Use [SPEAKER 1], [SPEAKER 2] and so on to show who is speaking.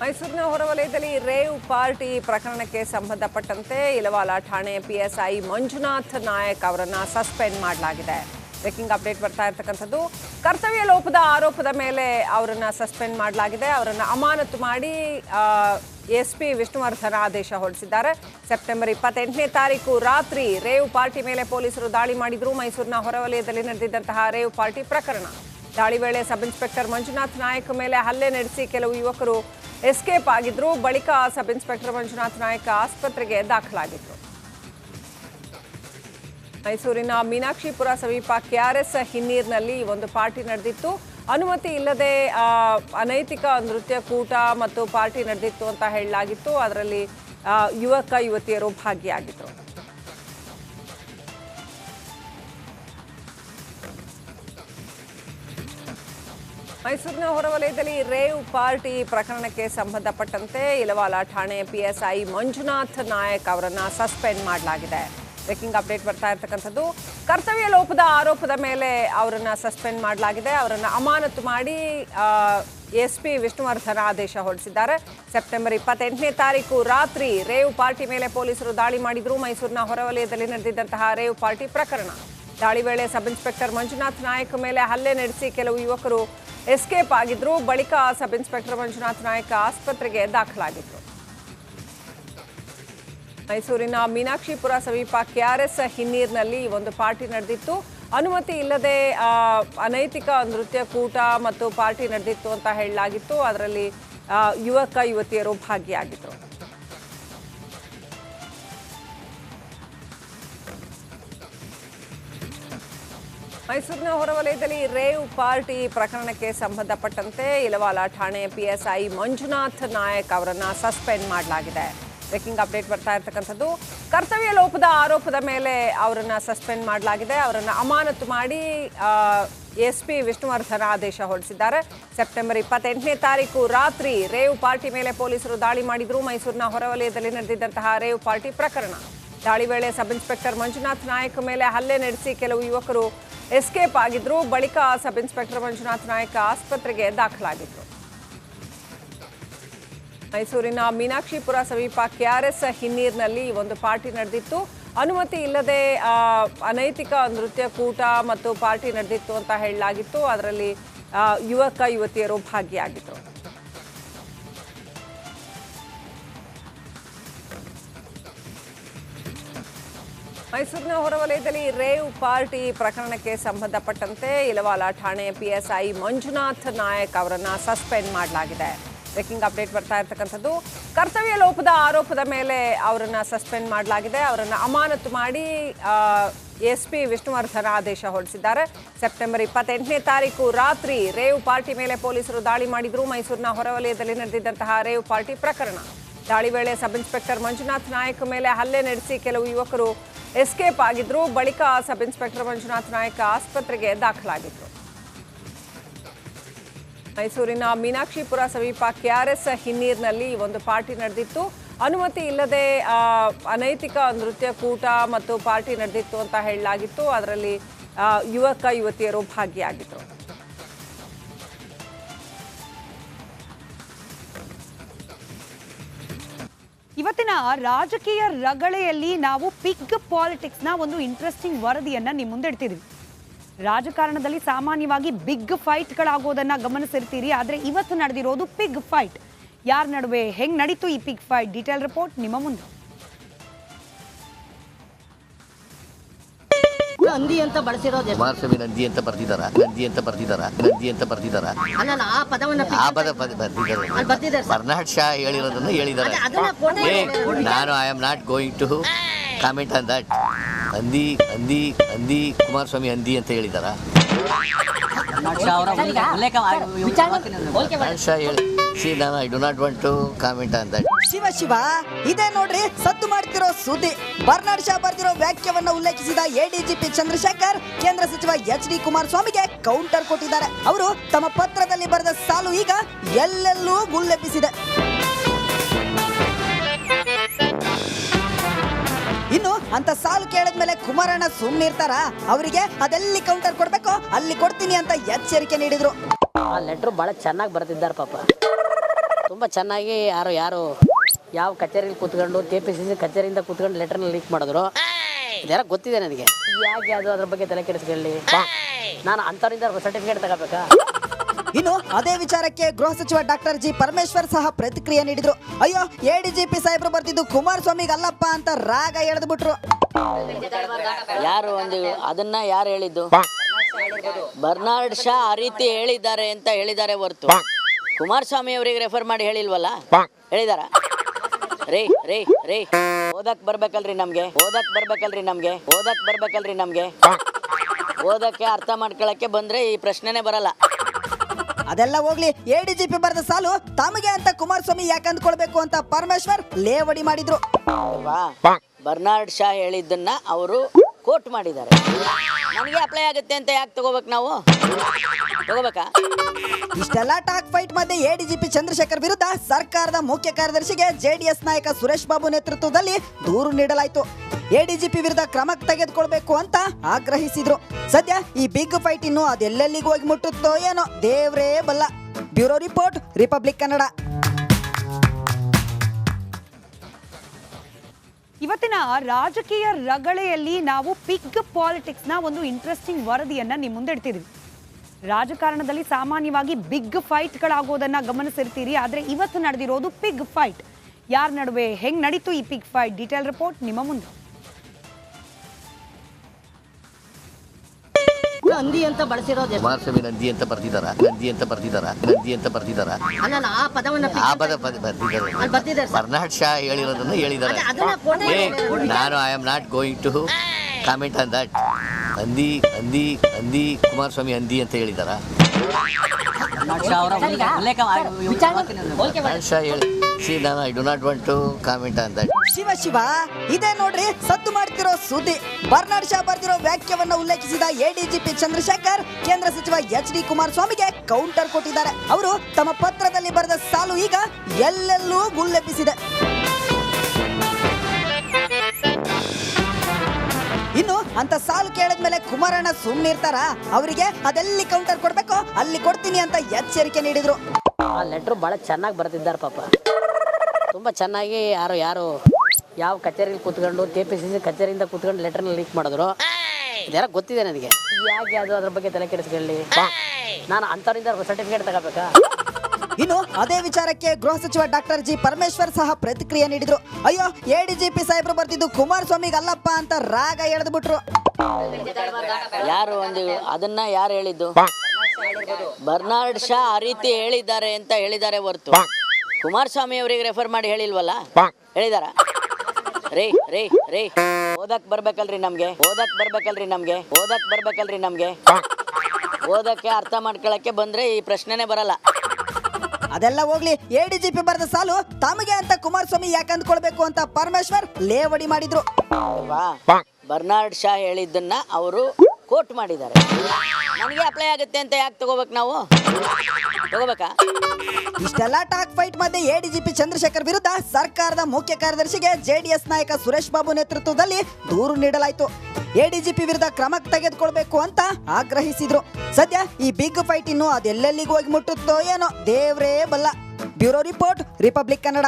[SPEAKER 1] ಮೈಸೂರಿನ ಹೊರವಲಯದಲ್ಲಿ rave party ಪ್ರಕರಣಕ್ಕೆ ಸಂಬಂಧಪಟ್ಟಂತೆ ಇಲವಾಲ ಠಾಣೆ ಪಿಎಸ್ಐ ಮಂಜುನಾಥ್ ನಾಯಕ್ ಅವರನ್ನ ಸಸ್ಪೆಂಡ್ ಮಾಡಲಾಗಿದೆ. ಬ್ರೇಕಿಂಗ್ ಅಪ್ಡೇಟ್ ಬರ್ತಾ ಇರ್ತಕ್ಕಂಥದ್ದು. ಕರ್ತವ್ಯ ಲೋಪದ ಆರೋಪದ ಮೇಲೆ ಅವರನ್ನ ಸಸ್ಪೆಂಡ್ ಮಾಡಲಾಗಿದೆ. ಅವರನ್ನು ಅಮಾನತು ಮಾಡಿ ಎಸ್ ಪಿ ವಿಷ್ಣುವರ್ಧನ ಆದೇಶ ಹೊರಡಿಸಿದ್ದಾರೆ. ಸೆಪ್ಟೆಂಬರ್ ಇಪ್ಪತ್ತೆಂಟನೇ ತಾರೀಕು ರಾತ್ರಿ ರೇವ್ ಪಾರ್ಟಿ ಮೇಲೆ ಪೊಲೀಸರು ದಾಳಿ ಮಾಡಿದ್ರು. ಮೈಸೂರಿನ ಹೊರವಲಯದಲ್ಲಿ ನಡೆದಿದ್ದಂತಹ ರೇವ್ ಪಾರ್ಟಿ ಪ್ರಕರಣ. ದಾಳಿ ವೇಳೆ ಸಬ್ ಇನ್ಸ್ಪೆಕ್ಟರ್ ಮಂಜುನಾಥ್ ನಾಯಕ್ ಮೇಲೆ ಹಲ್ಲೆ ನಡೆಸಿ ಕೆಲವು ಯುವಕರು ಎಸ್ಕೇಪ್ ಆಗಿದ್ರು, ಬಳಿಕ ಸಬ್ ಇನ್ಸ್ಪೆಕ್ಟರ್ ಮಂಜುನಾಥ್ ನಾಯಕ್ ಆಸ್ಪತ್ರೆಗೆ ದಾಖಲಾಗಿದ್ರು. ಮೈಸೂರಿನ ಮೀನಾಕ್ಷಿಪುರ ಸಮೀಪ ಕೆಆರ್ಎಸ್ ಹಿನ್ನೀರಿನಲ್ಲಿ ಒಂದು ಪಾರ್ಟಿ ನಡೆದಿತ್ತು. ಅನುಮತಿ ಇಲ್ಲದೆ ಅನೈತಿಕ ನೃತ್ಯ ಕೂಟ ಮತ್ತು ಪಾರ್ಟಿ ನಡೆದಿತ್ತು ಅಂತ ಹೇಳಲಾಗಿತ್ತು. ಅದರಲ್ಲಿ ಯುವಕ, ಯುವತಿಯರು ಭಾಗಿಯಾಗಿದ್ರು. ಮೈಸೂರಿನ ಹೊರವಲಯದಲ್ಲಿ ರೇವ್ ಪಾರ್ಟಿ ಪ್ರಕರಣಕ್ಕೆ ಸಂಬಂಧಪಟ್ಟಂತೆ ಇಲವಾಲ ಠಾಣೆ ಪಿಎಸ್ಐ ಮಂಜುನಾಥ್ ನಾಯಕ್ ಅವರನ್ನು ಸಸ್ಪೆಂಡ್ ಮಾಡಲಾಗಿದೆ. ಬ್ರೇಕಿಂಗ್ ಅಪ್ಡೇಟ್ ಬರ್ತಾ ಇರ್ತಕ್ಕಂಥದ್ದು. ಕರ್ತವ್ಯ ಲೋಪದ ಆರೋಪದ ಮೇಲೆ ಅವರನ್ನು ಸಸ್ಪೆಂಡ್ ಮಾಡಲಾಗಿದೆ. ಅವರನ್ನು ಅಮಾನತು ಮಾಡಿ ಎಸ್ ಪಿ ವಿಷ್ಣುವರ್ಧನ ಆದೇಶ ಹೊರಡಿಸಿದ್ದಾರೆ. ಸೆಪ್ಟೆಂಬರ್ ಇಪ್ಪತ್ತೆಂಟನೇ ತಾರೀಕು ರಾತ್ರಿ ರೇವ್ ಪಾರ್ಟಿ ಮೇಲೆ ಪೊಲೀಸರು ದಾಳಿ ಮಾಡಿದ್ರು. ಮೈಸೂರಿನ ಹೊರವಲಯದಲ್ಲಿ ನಡೆದಿದ್ದಂತಹ ರೇವ್ ಪಾರ್ಟಿ ಪ್ರಕರಣ. ದಾಳಿ ವೇಳೆ ಸಬ್ ಇನ್ಸ್ಪೆಕ್ಟರ್ ಮಂಜುನಾಥ್ ನಾಯಕ್ ಮೇಲೆ ಹಲ್ಲೆ ನಡೆಸಿ ಕೆಲವು ಯುವಕರು ಎಸ್ಕೇಪ್ ಆಗಿದ್ರು, ಬಳಿಕ ಸಬ್ ಇನ್ಸ್ಪೆಕ್ಟರ್ ಮಂಜುನಾಥ್ ನಾಯಕ ಆಸ್ಪತ್ರೆಗೆ ದಾಖಲಾಗಿದ್ರು. ಮೈಸೂರಿನ ಮೀನಾಕ್ಷಿಪುರ ಸಮೀಪ ಕೆಆರ್ಎಸ್ ಹಿನ್ನೀರಿನಲ್ಲಿ ಒಂದು ಪಾರ್ಟಿ ನಡೆದಿತ್ತು. ಅನುಮತಿ ಇಲ್ಲದೆ ಅನೈತಿಕ ನೃತ್ಯ ಕೂಟ ಮತ್ತು ಪಾರ್ಟಿ ನಡೆದಿತ್ತು ಅಂತ ಹೇಳಲಾಗಿತ್ತು. ಅದರಲ್ಲಿ ಯುವಕ, ಯುವತಿಯರು ಭಾಗಿಯಾಗಿದ್ರು. ಮೈಸೂರಿನ ಹೊರವಲಯದಲ್ಲಿ ರೇವ್ ಪಾರ್ಟಿ ಪ್ರಕರಣಕ್ಕೆ ಸಂಬಂಧಪಟ್ಟಂತೆ ಇಲವಾಲ ಠಾಣೆ ಪಿಎಸ್ಐ ಮಂಜುನಾಥ್ ನಾಯಕ್ ಅವರನ್ನು ಸಸ್ಪೆಂಡ್ ಮಾಡಲಾಗಿದೆ. ಬ್ರೇಕಿಂಗ್ ಅಪ್ಡೇಟ್ ಬರ್ತಾ ಇರ್ತಕ್ಕಂಥದ್ದು. ಕರ್ತವ್ಯ ಲೋಪದ ಆರೋಪದ ಮೇಲೆ ಅವರನ್ನು ಸಸ್ಪೆಂಡ್ ಮಾಡಲಾಗಿದೆ. ಅವರನ್ನು ಅಮಾನತು ಮಾಡಿ ಎಸ್ ಪಿ ವಿಷ್ಣುವರ್ಧನ ಆದೇಶ ಹೊರಡಿಸಿದ್ದಾರೆ. ಸೆಪ್ಟೆಂಬರ್ ಇಪ್ಪತ್ತೆಂಟನೇ ತಾರೀಕು ರಾತ್ರಿ ರೇವ್ ಪಾರ್ಟಿ ಮೇಲೆ ಪೊಲೀಸರು ದಾಳಿ ಮಾಡಿದ್ರು. ಮೈಸೂರಿನ ಹೊರವಲಯದಲ್ಲಿ ನಡೆದಿದ್ದಂತಹ ರೇವ್ ಪಾರ್ಟಿ ಪ್ರಕರಣ. ದಾಳಿ ವೇಳೆ ಸಬ್ ಇನ್ಸ್ಪೆಕ್ಟರ್ ಮಂಜುನಾಥ್ ನಾಯಕ್ ಮೇಲೆ ಹಲ್ಲೆ ನಡೆಸಿ ಕೆಲವು ಯುವಕರು ಎಸ್ಕೇಪ್ ಆಗಿದ್ರು, ಬಳಿಕ ಸಬ್ ಇನ್ಸ್ಪೆಕ್ಟರ್ ಮಂಜುನಾಥ್ ನಾಯಕ ಆಸ್ಪತ್ರೆಗೆ ದಾಖಲಾಗಿದ್ರು. ಮೈಸೂರಿನ ಮೀನಾಕ್ಷಿಪುರ ಸಮೀಪ ಕೆಆರ್ಎಸ್ ಹಿನ್ನೀರಿನಲ್ಲಿ ಒಂದು ಪಾರ್ಟಿ ನಡೆದಿತ್ತು. ಅನುಮತಿ ಇಲ್ಲದೆ ಅನೈತಿಕ ನೃತ್ಯ ಕೂಟ ಮತ್ತು ಪಾರ್ಟಿ ನಡೆದಿತ್ತು ಅಂತ ಹೇಳಲಾಗಿತ್ತು. ಅದರಲ್ಲಿ ಯುವಕ, ಯುವತಿಯರು ಭಾಗಿಯಾಗಿದ್ರು. ಮೈಸೂರಿನ ಹೊರವಲಯದಲ್ಲಿ ರೇವ್ ಪಾರ್ಟಿ ಪ್ರಕರಣಕ್ಕೆ ಸಂಬಂಧಪಟ್ಟಂತೆ ಇಲವಾಲ ಠಾಣೆ ಪಿಎಸ್ಐ ಮಂಜುನಾಥ್ ನಾಯಕ್ ಅವರನ್ನು ಸಸ್ಪೆಂಡ್ ಮಾಡಲಾಗಿದೆ. ಬ್ರೇಕಿಂಗ್ ಅಪ್ಡೇಟ್ ಬರ್ತಾ ಇರ್ತಕ್ಕಂಥದ್ದು. ಕರ್ತವ್ಯ ಲೋಪದ ಆರೋಪದ ಮೇಲೆ ಅವರನ್ನ ಸಸ್ಪೆಂಡ್ ಮಾಡಲಾಗಿದೆ. ಅವರನ್ನು ಅಮಾನತು ಮಾಡಿ ಎಸ್ ಪಿ ವಿಷ್ಣುವರ್ಧನ ಆದೇಶ ಹೊರಡಿಸಿದ್ದಾರೆ. ಸೆಪ್ಟೆಂಬರ್ ಇಪ್ಪತ್ತೆಂಟನೇ ತಾರೀಕು ರಾತ್ರಿ ರೇವ್ ಪಾರ್ಟಿ ಮೇಲೆ ಪೊಲೀಸರು ದಾಳಿ ಮಾಡಿದ್ರು. ಮೈಸೂರಿನ ಹೊರವಲಯದಲ್ಲಿ ನಡೆದಿದ್ದಂತಹ ರೇವ್ ಪಾರ್ಟಿ ಪ್ರಕರಣ. ದಾಳಿ ವೇಳೆ ಸಬ್ ಇನ್ಸ್ಪೆಕ್ಟರ್ ಮಂಜುನಾಥ್ ನಾಯಕ್ ಮೇಲೆ ಹಲ್ಲೆ ನಡೆಸಿ ಕೆಲವು ಯುವಕರು ಎಸ್ಕೇಪ್ ಆಗಿದ್ರು ಬಳಿಕ ಸಬ್ ಇನ್ಸ್ಪೆಕ್ಟರ್ ಮಂಜುನಾಥ್ ನಾಯಕ ಆಸ್ಪತ್ರೆಗೆ ದಾಖಲಾಗಿದ್ರು. ಮೈಸೂರಿನ ಮೀನಾಕ್ಷಿಪುರ ಸಮೀಪ ಕೆಆರ್ಎಸ್ ಹಿನ್ನೀರಿನಲ್ಲಿ ಒಂದು ಪಾರ್ಟಿ ನಡೆದಿತ್ತು. ಅನುಮತಿ ಇಲ್ಲದೆ ಅನೈತಿಕ ನೃತ್ಯ ಕೂಟ ಮತ್ತು ಪಾರ್ಟಿ ನಡೆದಿತ್ತು ಅಂತ ಹೇಳಲಾಗಿತ್ತು. ಅದರಲ್ಲಿ ಯುವಕ, ಯುವತಿಯರು ಭಾಗಿಯಾಗಿದ್ರು.
[SPEAKER 2] ಇವತ್ತಿನ ರಾಜಕೀಯ ರಗಳೆಯಲ್ಲಿ ನಾವು ಪಿಗ್ ಪಾಲಿಟಿಕ್ಸ್ನ ಒಂದು ಇಂಟ್ರೆಸ್ಟಿಂಗ್ ವರದಿಯನ್ನ ನಿಮ್ಮ ಮುಂದೆ ಇಡ್ತಿದ್ವಿ. ರಾಜಕಾರಣದಲ್ಲಿ ಸಾಮಾನ್ಯವಾಗಿ ಬಿಗ್ ಫೈಟ್ಗಳಾಗೋದನ್ನು ಗಮನಿಸಿರ್ತೀರಿ, ಆದರೆ ಇವತ್ತು ನಡೆದಿರೋದು ಪಿಗ್ ಫೈಟ್ ಯಾರ ನಡುವೆ, ಹೆಂಗ್ ನಡೀತು ಈ ಪಿಗ್ ಫೈಟ್ ಡೀಟೇಲ್ ರಿಪೋರ್ಟ್ ನಿಮ್ಮ ಮುಂದೆ.
[SPEAKER 3] ಹಂದಿ ಅಂತ ಬಳಸಿರೋದು ಎಷ್ಟು?
[SPEAKER 4] ಕುಮಾರಸ್ವಾಮಿ ನಂದಿ ಅಂತ ಬರ್ತಿದಾರ ನಂದಿ ಅಂತ ಬರ್ತಿದಾರ ನಂದಿ ಅಂತ ಬರ್ತಿದಾರ
[SPEAKER 3] ಅಲ್ಲ ಅಲ್ಲ, ಆ ಪದವನ್ನ
[SPEAKER 4] ಆ ಪದ ಪದ ಬರ್ತಿದ್ದಾರೆ
[SPEAKER 3] ಅಲ್ಲಿ ಬರ್ತಿದ್ದಾರೆ.
[SPEAKER 4] ಬರ್ನಾಡ್ ಶಾ ಹೇಳಿರೋದನ್ನ ಹೇಳಿದ್ದಾರೆ.
[SPEAKER 3] ಅದೇ, ಅದನ್ನ ಕೊನೆ
[SPEAKER 4] ಏ,
[SPEAKER 3] ಹೇಳಿರೋದು.
[SPEAKER 4] ನಾನು I am not going to comment on that ಹಂದಿ ಹಂದಿ ಹಂದಿ ಕುಮಾರಸ್ವಾಮಿ ಹಂದಿ ಅಂತ ಹೇಳಿದಾರ. ಶಾ ಹೇಳಿ. ಸಿ ನಾನು I do not want to comment on that
[SPEAKER 5] Shiva Shiva, ಇದೇ ನೋಡ್ರಿ, ಸದ್ದು ಮಾಡ್ತಿರೋ ಸುದ್ದಿ. ಬರ್ನಾಡ್ ಶಾ ಬರ್ತಿರೋ ವ್ಯಾಖ್ಯವನ್ನ ಉಲ್ಲೇಖಿಸಿದ ಎಡಿಜಿಪಿ ಚಂದ್ರಶೇಖರ್, ಕೇಂದ್ರ ಸಚಿವ ಎಚ್ ಡಿ ಕುಮಾರಸ್ವಾಮಿಗೆ ಕೌಂಟರ್ ಕೊಟ್ಟಿದ್ದಾರೆ. ಅವರು ತಮ್ಮ ಪತ್ರದಲ್ಲಿ ಬರೆದ ಸಾಲು ಈಗ ಎಲ್ಲೆಲ್ಲೂ ಗುಲ್ಲೆಬ್ಬಿಸಿದೆ. ಇನ್ನು ಅಂತ ಸಾಲು ಕೇಳಿದ್ಮೇಲೆ ಕುಮಾರಣ್ಣ ಸುಮ್ನಿರ್ತಾರ ಅವರಿಗೆ ಅದೆಲ್ಲಿ ಕೌಂಟರ್ ಕೊಡ್ಬೇಕೋ ಅಲ್ಲಿ ಕೊಡ್ತೀನಿ ಅಂತ ಎಚ್ಚರಿಕೆ ನೀಡಿದ್ರು.
[SPEAKER 3] ಆ ಲೆಟ್ರ್ ಬಹಳ ಚೆನ್ನಾಗಿ ಬರ್ತಿದ್ದಾರೆ ಪಾಪ. ತುಂಬಾ ಚೆನ್ನಾಗಿ ಯಾರು ಯಾರು ಯಾವ ಕಚೇರಿಲಿ ಕೂತ್ಕೊಂಡು ಕೆ ಪಿ ಸಿ ಸಿ ಕಚೇರಿಯಿಂದ ಕೂತ್ಕೊಂಡು ಲೆಟರ್ನ ಲೀಕ್ ಮಾಡಿದ್ರು. ಇದೆಲ್ಲ ಗೊತ್ತಿದೆ ನನಗೆ? ಯಾಕೆ ಅದು ಅದ್ರ ಬಗ್ಗೆ ತಲೆ ಕೆಡಿಸ್ಕೊಳ್ಳಿ ನಾನು ಅಂಥವ್ರಿಂದ ಸರ್ಟಿಫಿಕೇಟ್ ತಗೋಬೇಕಾ?
[SPEAKER 5] ಇನ್ನು ಅದೇ ವಿಚಾರಕ್ಕೆ ಗೃಹ ಸಚಿವ ಡಾಕ್ಟರ್ ಜಿ ಪರಮೇಶ್ವರ್ ಸಹ ಪ್ರತಿಕ್ರಿಯೆ ನೀಡಿದ್ರು. ಅಯ್ಯೋ ಎ ಡಿ ಜಿ ಪಿ ಸಾಹೇಬ್ರು ಬರ್ತಿದ್ದು ಕುಮಾರಸ್ವಾಮಿಗೆ ಅಲ್ಲಪ್ಪ ಅಂತ ರಾಗ ಎಳೆದು ಬಿಟ್ರು
[SPEAKER 3] ಯಾರು ಒಂದು ಅದನ್ನ ಯಾರು ಹೇಳಿದ್ದು? ಬರ್ನಾರ್ಡ್ ಶಾ ಆ ರೀತಿ ಹೇಳಿದ್ದಾರೆ ಅಂತ ಹೇಳಿದ್ದಾರೆ ಹೊರತು. ಕುಮಾರಸ್ವಾಮಿ ಅವರಿಗೆ ರೆಫರ್ ಮಾಡಿ ಹೇಳಿಲ್ವಲ್ಲ? ಹೇಳಿದಾರ? ರೇ ರೇ ರೇ. ಓದಕ್ ಬರ್ಬೇಕಲ್ರಿ ನಮ್ಗೆ? ಓದಕ್ ಬರ್ಬೇಕಲ್ರಿ ನಮ್ಗೆ? ಓದಕ್ ಬರ್ಬೇಕಲ್ರಿ ನಮ್ಗೆ? ಓದಕ್ಕೆ ಅರ್ಥ ಮಾಡ್ಕೊಳಕ್ಕೆ ಬಂದ್ರೆ ಈ ಪ್ರಶ್ನೆನೇ ಬರಲ್ಲ.
[SPEAKER 5] ಅದೆಲ್ಲ ಹೋಗ್ಲಿ ಎ ಡಿ ಜಿ ಪಿ ಬರೆದ ಸಾಲು ತಮಗೆ ಅಂತ ಕುಮಾರಸ್ವಾಮಿ ಯಾಕೆ ಅಂದ್ಕೊಳ್ಬೇಕು ಅಂತ ಪರಮೇಶ್ವರ್ ಲೇವಡಿ ಮಾಡಿದ್ರು.
[SPEAKER 3] ಅಲ್ವಾ? ಬರ್ನಾರ್ಡ್ ಶಾ ಹೇಳಿದ್ದನ್ನ ಅವರು ಕೋಟ್ ಮಾಡಿದ್ದಾರೆ. ನನಗೆ ಅಪ್ಲೈ ಆಗುತ್ತೆ ಅಂತ ಯಾಕೆ ತಗೋಬೇಕು ನಾವು? ತಗೋಬೇಕಾ
[SPEAKER 5] ಇಷ್ಟೆಲ್ಲ ಟಾಕ್ ಫೈಟ್ ಮಧ್ಯೆ ಎಡಿಜಿಪಿ ಚಂದ್ರಶೇಖರ್ ವಿರುದ್ಧ ಸರ್ಕಾರದ ಮುಖ್ಯ ಕಾರ್ಯದರ್ಶಿಗೆ ಜೆಡಿಎಸ್ ನಾಯಕ ಸುರೇಶ್ ಬಾಬು ನೇತೃತ್ವದಲ್ಲಿ ದೂರು ನೀಡಲಾಯಿತು. ಎಡಿಜಿಪಿ ವಿರುದ್ಧ ಕ್ರಮ ತೆಗೆದುಕೊಳ್ಬೇಕು ಅಂತ ಆಗ್ರಹಿಸಿದ್ರು. ಸದ್ಯ ಈ ಬಿಗ್ ಫೈಟ್ ಇನ್ನು ಅದೆಲ್ಲೆಲ್ಲಿಗೂ ಹೋಗಿ ಮುಟ್ಟುತ್ತೋ ಏನೋ ದೇವ್ರೇ ಬಲ್ಲ. ಬ್ಯೂರೋ ರಿಪೋರ್ಟ್ ರಿಪಬ್ಲಿಕ್ ಕನ್ನಡ
[SPEAKER 2] ಇವತ್ತಿನ ರಾಜಕೀಯ ರಗಳೆಯಲ್ಲಿ ನಾವು ಪಿಗ್ ಪಾಲಿಟಿಕ್ಸ್ನ ಒಂದು ಇಂಟ್ರೆಸ್ಟಿಂಗ್ ವರದಿಯನ್ನು ನಿಮ್ಮ ಮುಂದೆ ಇಡ್ತಿದ್ವಿ. ರಾಜಕಾರಣದಲ್ಲಿ ಸಾಮಾನ್ಯವಾಗಿ ಬಿಗ್ ಫೈಟ್ ಗಳಾಗೋದನ್ನ ಗಮನಿಸಿರ್ತೀರಿ ಆದ್ರೆ ಇವತ್ತು ನಡೆದಿರೋದು ಪಿಗ್ ಫೈಟ್. ಯಾರ ನಡುವೆ ಹೆಂಗ್ ನಡೀತು ಈ ಪಿಗ್ ಫೈಟ್? ಡೀಟೇಲ್ ರಿಪೋರ್ಟ್ ನಿಮ್ಮ ಮುಂದೆ.
[SPEAKER 3] ನಂದಿ ಅಂತ ಬಳಸಿರೋದು ಎಷ್ಟು?
[SPEAKER 4] ಕುಮಾರಸ್ವಾಮಿ ನಂದಿ ಅಂತ ಬರ್ತಿದಾರ ನಂದಿ ಅಂತ ಬರ್ತಿದಾರ ನಂದಿ ಅಂತ ಬರ್ತಿದಾರ
[SPEAKER 3] ಅಲ್ಲ ಅಲ್ಲ, ಆ ಪದವನ್ನ
[SPEAKER 4] ಆ ಪದ ಬರ್ತಿದ್ದಾರೆ. ಬರ್ನಾಡ್ ಶಾ ಹೇಳಿರೋದನ್ನ ಹೇಳಿದ್ದಾರೆ. ಏ, ನಾನು I am not going to comment on that ಹಂದಿ ಹಂದಿ ಹಂದಿ ಕುಮಾರಸ್ವಾಮಿ ಹಂದಿ ಅಂತ ಹೇಳಿದಾರ. ನಾನು. I do not want to comment ಅಂತ
[SPEAKER 5] ಶಿವ ಶಿವ ಇದೇ ನೋಡ್ರಿ ಸದ್ದು ಮಾಡ್ತಿರೋ ಸುದ್ದಿ. ಬರ್ನಾಡ್ ಶಾ ಬರ್ದಿರೋ ವ್ಯಾಖ್ಯವನ್ನ ಉಲ್ಲೇಖಿಸಿದ ಎಡಿಜಿಪಿ ಚಂದ್ರಶೇಖರ್ ಕೇಂದ್ರ ಸಚಿವ ಎಚ್ ಡಿ ಕುಮಾರಸ್ವಾಮಿಗೆ ಕೌಂಟರ್ ಕೊಟ್ಟಿದ್ದಾರೆ. ಅವರು ತಮ್ಮ ಪತ್ರದಲ್ಲಿ ಬರೆದ ಸಾಲು ಈಗ ಎಲ್ಲೆಲ್ಲೂ ಗುಲ್ಲೆಬ್ಬಿಸಿದೆ. ಅಂತ ಸಾಲು ಕೇಳಿದ್ಮೇಲೆ ಕುಮಾರಣ್ಣ ಸುಮ್ಮನಿರ್ತಾರ ಅವರಿಗೆ ಅದೆಲ್ಲಿ ಕೌಂಟರ್ ಕೊಡ್ಬೇಕು? ಅಲ್ಲಿ ಕೊಡ್ತೀನಿ ಅಂತ ಎಚ್ಚರಿಕೆ ನೀಡಿದ್ರು.
[SPEAKER 3] ಆ ಲೆಟರ್ ಬಹಳ ಚೆನ್ನಾಗಿ ಬರ್ತಿದ್ದಾರೆ ಪಾಪ. ತುಂಬಾ ಚೆನ್ನಾಗಿ ಯಾರು ಯಾರು ಯಾವ ಕಚೇರಿಲಿ ಕೂತ್ಕೊಂಡು ಕೆ ಪಿ ಸಿ ಸಿ ಕಚೇರಿಯಿಂದ ಕೂತ್ಕೊಂಡು ಲೆಟರ್ನ ಲೀಕ್ ಮಾಡಿದ್ರು. ಇದೆಲ್ಲ ಗೊತ್ತಿದೆ ನನಗೆ. ಯಾಕೆ ಅದು ಅದ್ರ ಬಗ್ಗೆ ತಲೆ ಕೆಡಿಸ್ಕೊಳ್ಳಿ? ನಾನು ಅಂಥವ್ರಿಂದ ಸರ್ಟಿಫಿಕೇಟ್ ತಗೋಬೇಕಾ?
[SPEAKER 5] ಇನ್ನು ಅದೇ ವಿಚಾರಕ್ಕೆ ಗೃಹ ಸಚಿವ ಡಾಕ್ಟರ್ ಜಿ ಪರಮೇಶ್ವರ್ ಸಹ ಪ್ರತಿಕ್ರಿಯೆ ನೀಡಿದ್ರು. ಅಯ್ಯೋ ಎಡಿಜಿಪಿ ಸಾಹೇಬ್ರು ಬರ್ತಿದ್ದು ಕುಮಾರಸ್ವಾಮಿಗೆ ಅಲ್ಲಪ್ಪ ಅಂತ ರಾಗ ಎಳೆದು ಬಿಟ್ರು.
[SPEAKER 3] ಯಾರು ಒಂದು ಅದನ್ನ ಯಾರು ಹೇಳಿದ್ದು? ಬರ್ನಾರ್ಡ್ ಶಾ ಆ ರೀತಿ ಹೇಳಿದ್ದಾರೆ ಅಂತ ಹೇಳಿದ್ದಾರೆ ಹೊರ್ತು. ಕುಮಾರಸ್ವಾಮಿ ಅವರಿಗೆ ರೆಫರ್ ಮಾಡಿ ಹೇಳಿಲ್ವಲ್ಲ? ಹೇಳಿದಾರ? ರೇ ರೇ ರೇ. ಓದಕ್ ಬರ್ಬೇಕಲ್ರಿ ನಮ್ಗೆ. ಓದಕ್ ಬರ್ಬೇಕಲ್ರಿ ನಮ್ಗೆ. ಓದಕ್ ಬರ್ಬೇಕಲ್ರಿ ನಮ್ಗೆ. ಓದಕ್ಕೆ ಅರ್ಥ ಮಾಡ್ಕೊಳಕ್ಕೆ ಬಂದ್ರೆ ಈ ಪ್ರಶ್ನೆನೇ ಬರಲ್ಲ.
[SPEAKER 5] ಅದೆಲ್ಲ ಹೋಗ್ಲಿ ಎಡಿಜಿಪಿ ಬರೆದ ಸಾಲು ತಮಗೆ ಅಂತ ಕುಮಾರಸ್ವಾಮಿ ಯಾಕೆ ಅಂದ್ಕೊಳ್ಬೇಕು ಅಂತ ಪರಮೇಶ್ವರ್ ಲೇವಡಿ ಮಾಡಿದ್ರು.
[SPEAKER 3] ಅಲ್ವಾ? ಬರ್ನಾರ್ಡ್ ಶಾ ಹೇಳಿದ್ದನ್ನ ಅವರು ಕೋಟ್ ಮಾಡಿದ್ದಾರೆ. ನನಗೆ ಅಪ್ಲೈ ಆಗುತ್ತೆ ಅಂತ ಯಾಕೆ ತಗೋಬೇಕು ನಾವು? ತಗೋಬೇಕಾ
[SPEAKER 5] ಇಷ್ಟೆಲ್ಲ ಟಾಕ್ ಫೈಟ್ ಮಧ್ಯೆ ಎಡಿಜಿಪಿ ಚಂದ್ರಶೇಖರ್ ವಿರುದ್ಧ ಸರ್ಕಾರದ ಮುಖ್ಯ ಕಾರ್ಯದರ್ಶಿಗೆ ಜೆಡಿಎಸ್ ನಾಯಕ ಸುರೇಶ್ ಬಾಬು ನೇತೃತ್ವದಲ್ಲಿ ದೂರು ನೀಡಲಾಯಿತು. ಎಡಿಜಿಪಿ ವಿರುದ್ಧ ಕ್ರಮ ತೆಗೆದುಕೊಳ್ಬೇಕು ಅಂತ ಆಗ್ರಹಿಸಿದ್ರು. ಸದ್ಯ ಈ ಬಿಗ್ ಫೈಟ್ ಇನ್ನು ಅದೆಲ್ಲೆಲ್ಲಿಗೂ ಹೋಗಿ ಮುಟ್ಟುತ್ತೋ ಏನೋ ದೇವ್ರೇ ಬಲ್ಲ. Bureau report, Republic Kannada.